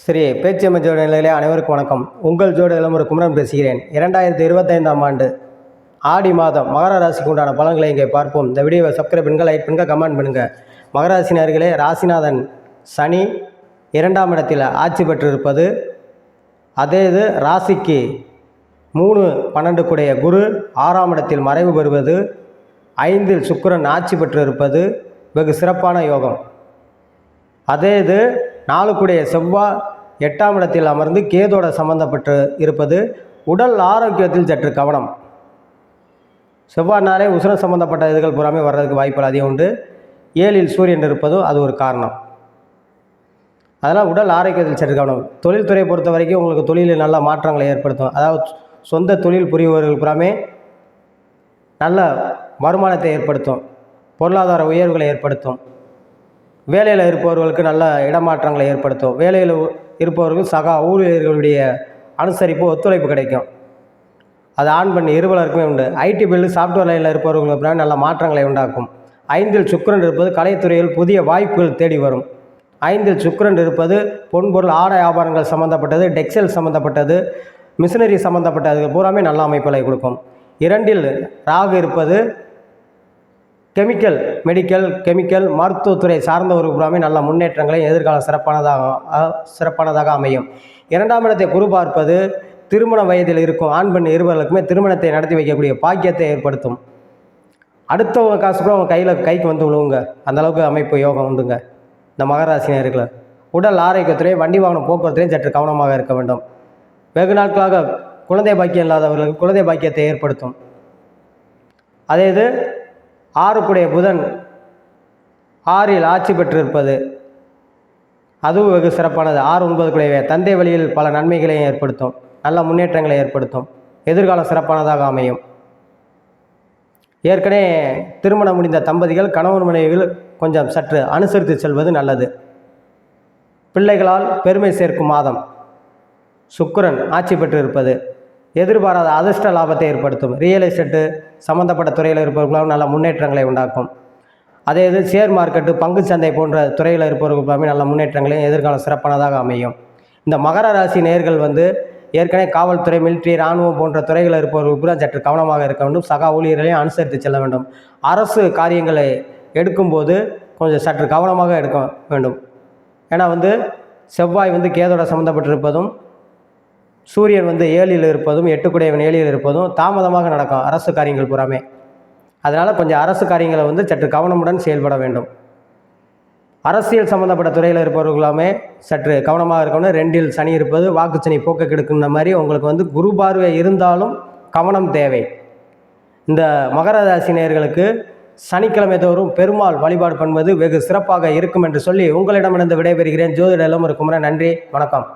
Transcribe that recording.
ஸ்ரீ பேச்சியம்ம ஜோடி நிலையிலே அனைவருக்கும் வணக்கம். உங்கள் ஜோடி இளமுறை குமரன் பேசுகிறேன். இரண்டாயிரத்தி இருபத்தைந்தாம் ஆண்டு ஆடி மாதம் மகர ராசிக்கு உண்டான பலன்களை இங்கே பார்ப்போம். இந்த வீடியோவை சப்ஸ்கிரைப் பண்ணுங்கள் லைக் பண்ணுங்கள் கமெண்ட் பண்ணுங்கள் மகர ராசினியர்களே ராசிநாதன் சனி இரண்டாம் இடத்தில் ஆட்சி பெற்றிருப்பது. அதே இது ராசிக்கு மூணு பன்னெண்டு கூடைய குரு ஆறாம் இடத்தில் மறைவு பெறுவது. ஐந்தில் சுக்கரன் ஆட்சி பெற்றிருப்பது. வெகு சிறப்பான யோகம். அதே இது நாளுக்குடைய செவ்வாய் எட்டாம் இடத்தில் அமர்ந்து கேதோட சம்பந்தப்பட்டு இருப்பது உடல் ஆரோக்கியத்தில் சற்று கவனம். செவ்வாய்னாலே உசுரம் சம்பந்தப்பட்ட இதுகள் பூராமே வர்றதுக்கு வாய்ப்புகள் அதிகம் உண்டு. ஏழில் சூரியன் இருப்பதும் அது ஒரு காரணம். அதெல்லாம் உடல் ஆரோக்கியத்தில் சற்று கவனம். தொழில்துறையை பொறுத்த வரைக்கும் உங்களுக்கு தொழிலில் நல்ல மாற்றங்களை ஏற்படுத்தும். அதாவது சொந்த தொழில் புரிபவர்கள் புறாமே நல்ல வருமானத்தை ஏற்படுத்தும். பொருளாதார உயர்வுகளை ஏற்படுத்தும். வேலையில் இருப்பவர்களுக்கு நல்ல இடமாற்றங்களை ஏற்படுத்தும். வேலையில் இருப்பவர்கள் சகா ஊழியர்களுடைய அனுசரிப்பு ஒத்துழைப்பு கிடைக்கும். அது ஆன் பண்ணி இருவலருக்குமே உண்டு. ஐடி பில்லு சாஃப்ட்வேர் லைனில் இருப்பவர்களுக்கு பிறகு நல்ல மாற்றங்களை உண்டாக்கும். ஐந்தில் சுக்கிரன் இருப்பது கலைத்துறையில் புதிய வாய்ப்புகள் தேடி வரும். ஐந்தில் சுக்கிரன் இருப்பது பொன்பொருள் ஆடை ஆபரணங்கள் சம்மந்தப்பட்டது டெக்ஸ்டைல் சம்மந்தப்பட்டது மிஷினரி சம்மந்தப்பட்டது பூராமே நல்ல அமைப்புகளை கொடுக்கும். இரண்டில் ராகு இருப்பது கெமிக்கல் மெடிக்கல் கெமிக்கல் மருத்துவத்துறை சார்ந்தவர்கள் பூராமே நல்ல முன்னேற்றங்களை எதிர்காலம் சிறப்பானதாக சிறப்பானதாக அமையும். இரண்டாம் இடத்தை குரு பார்ப்பது திருமண வயதில் இருக்கும் ஆண் பெண் இருவர்களுக்குமே திருமணத்தை நடத்தி வைக்கக்கூடிய பாக்கியத்தை ஏற்படுத்தும். அடுத்தவங்க காசு கூட அவங்க கையில் கைக்கு வந்து விழுவுங்க அந்த அளவுக்கு அமைப்பு யோகம் உண்டுங்க. இந்த மகராசினியர்களை உடல் ஆரோக்கியத்துறையும் வண்டி வாகனம் போக்குவரத்துலையும் சற்று கவனமாக இருக்க வேண்டும். வெகு நாட்களாக குழந்தை பாக்கியம் இல்லாதவர்களுக்கு குழந்தை பாக்கியத்தை ஏற்படுத்தும். அதே இது ஆறுக்குடைய புதன் ஆறில் ஆட்சி பெற்றிருப்பது. அதுவும் வெகு சிறப்பானது. ஆறு ஒன்பதுக்குடைய தந்தை வழியில் பல நன்மைகளையும் ஏற்படுத்தும். நல்ல முன்னேற்றங்களை ஏற்படுத்தும். எதிர்காலம் சிறப்பானதாக அமையும். ஏற்கனவே திருமணம் முடிந்த தம்பதிகள் கணவன் மனைவிகள் கொஞ்சம் சற்று அனுசரித்து செல்வது நல்லது. பிள்ளைகளால் பெருமை சேர்க்கும் மாதம். சுக்கிரன் ஆட்சி பெற்று இருப்பது எதிர்பாராத அதிர்ஷ்ட லாபத்தை ஏற்படுத்தும். ரியல் எஸ்டேட்டு சம்மந்தப்பட்ட துறையில் இருப்பவர்களும் நல்ல முன்னேற்றங்களை உண்டாக்கும். அதே இது ஷேர் மார்க்கெட்டு பங்கு சந்தை போன்ற துறையில் இருப்பவர்களுக்கு நல்ல முன்னேற்றங்களையும் எதிர்காலம் சிறப்பானதாக அமையும். இந்த மகர ராசி நேர்கள் வந்து ஏற்கனவே காவல்துறை மிலிட்ரி இராணுவம் போன்ற துறைகளில் இருப்பவர்களுக்கு சற்று கவனமாக இருக்க வேண்டும். சக ஊழியர்களையும் அனுசரித்து செல்ல வேண்டும். அரசு காரியங்களை எடுக்கும்போது கொஞ்சம் சற்று கவனமாக எடுக்க வேண்டும். ஏன்னா வந்து செவ்வாய் வந்து கேதோட சம்மந்தப்பட்டிருப்பதும் சூரியன் வந்து ஏழில் இருப்பதும் எட்டுக்குடையவன் ஏழில் இருப்பதும் தாமதமாக நடக்கும். அரசு காரியங்கள் பூராமே. அதனால் கொஞ்சம் அரசு காரியங்களை வந்து சற்று கவனமுடன் செயல்பட வேண்டும். அரசியல் சம்மந்தப்பட்ட துறையில் இருப்பவர்களுமே சற்று கவனமாக இருக்கணும். ரெண்டில் சனி இருப்பது வாக்குச்சனி போக்க கெடுக்கின்ற மாதிரி உங்களுக்கு வந்து குரு பார்வை இருந்தாலும் கவனம் தேவை. இந்த மகர ராசினியர்களுக்கு சனிக்கிழமை தோறும் பெருமாள் வழிபாடு பண்ணுவது வெகு சிறப்பாக இருக்கும் என்று சொல்லி உங்களிடமிருந்து விடைபெறுகிறேன். ஜோதிட இளமுறை குமரன் நன்றி. வணக்கம்.